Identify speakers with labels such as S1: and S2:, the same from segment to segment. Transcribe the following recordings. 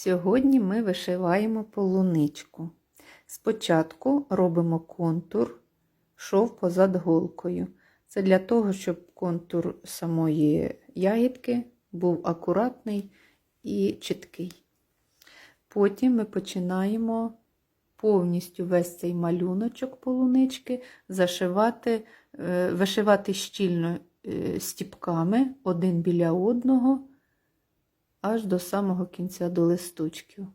S1: Сьогодні ми вишиваємо полуничку. Спочатку робимо контур шов позад голкою. Це для того, щоб контур самої ягідки був акуратний і чіткий. Потім ми починаємо повністю весь цей малюночок полунички зашивати, е, вишивати щільно е, стіпками один біля одного аж до самого кінця до листочків.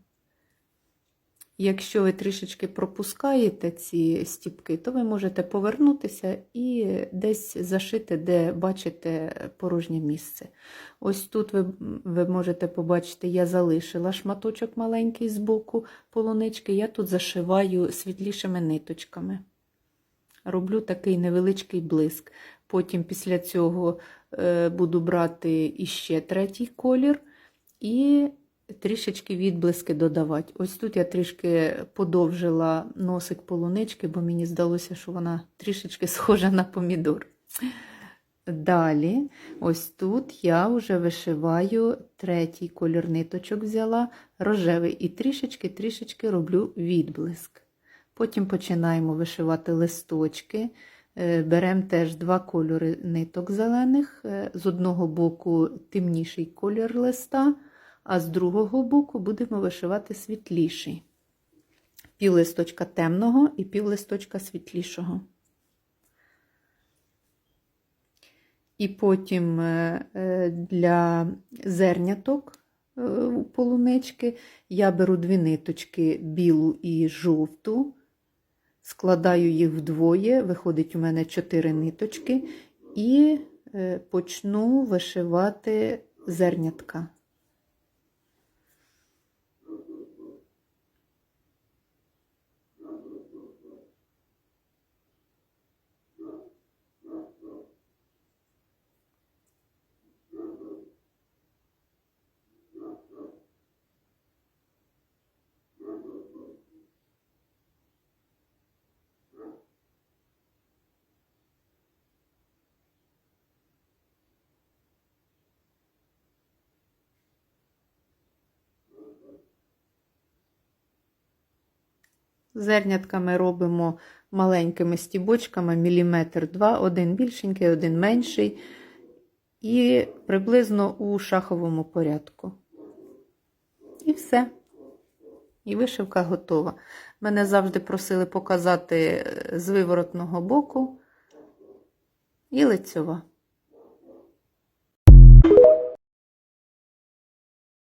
S1: Якщо ви трішечки пропускаєте ці стіпки, то ви можете повернутися і десь зашити, де бачите порожнє місце. Ось тут ви, ви можете побачити, я залишила шматочок маленький з боку полунички, я тут зашиваю світлішими ниточками. Роблю такий невеличкий блиск. Потім після цього е, буду брати іще третій колір і трішечки відблиски додавати. Ось тут я трішки подовжила носик полунички, бо мені здалося, що вона трішечки схожа на помідор. Далі, ось тут я вже вишиваю третій колір ниточок взяла, рожевий, і трішечки-трішечки роблю відблиск. Потім починаємо вишивати листочки. Е, Беремо теж два кольори ниток зелених, е, з одного боку темніший колір листа, а з другого боку будемо вишивати світліший. Пів листочка темного і пів листочка світлішого. І потім е, е, для зерняток е, полунички я беру дві ниточки білу і жовту, складаю їх вдвоє, виходить у мене чотири ниточки, і почну вишивати зернятка. Зернятками робимо маленькими стібочками, міліметр два, один більшенький, один менший, і приблизно у шаховому порядку. І все. І вишивка готова. Мене завжди просили показати з виворотного боку і лицьова.